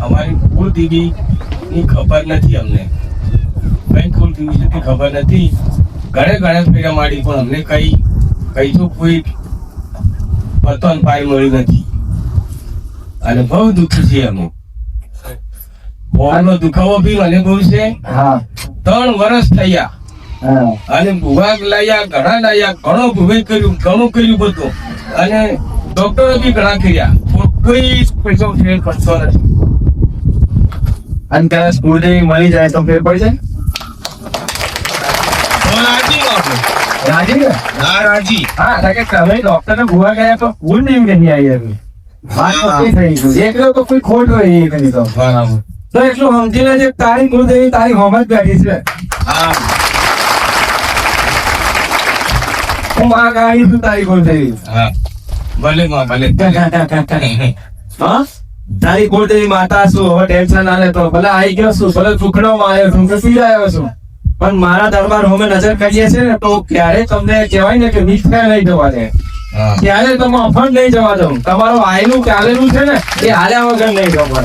અમારી ભૂલ થઈ ની ખબર નથી અમને. કઈ થઈ છે તે ખબર નથી. ઘણે ઘણે ફેરા મારી પણ અમને કઈ કઈ તો કોઈ પતન ને પાય મળી નથી. અને બહુ દુઃખી છીએ અમે. ભોગનો દુખાવો બી મને બહુ છે. ત્રણ વર્ષ થયા. અને ભૂભાગ લાયા ઘણા લાયા ઘણો ભૂવાઈ કર્યું ઘણું કર્યું બધું. અને ડોક્ટરો બી ઘણા કર્યા કોઈ પૈસો ફેર પડતો નથી અને કદાચ સ્કૂલ મળી જાય તો ફેર પડી જાય રાજી બાપુ. રાજી હા રાજી. હા કારણ કે તમે ડોક્ટર ને ભૂવા ગયા તો ભૂલ નહીં કે નહીં આવી તો તે થઈ ગયું એકલો તો કોઈ ખોટ હોય એ તો. બરાબર. તો એટલું સમજી લેજે તારી કુળદેવી તારી હોમ જ બેઠી છે. હા. હું માં ગાડી છું તારી થઈ હા. ભલે માં ભલે. તારી કુળદેવી માતા શું હવે ટેન્શન ના લેતો ભલે આવી ગયો છું ભલે સુખડો માં આવ્યો છું કે પી આવ્યો છું. પણ મારા દરબાર હોમે નજર કરીએ છે ને તો ક્યારે તમને કહેવાય ને કે મિથ્યા નહીં જવા દે. ત્યારે તમે અફંડ નહીં જવા દઉં. તમારું આયનું ચાલેલું છે ને એ હાલ્યા વગર નહીં જવા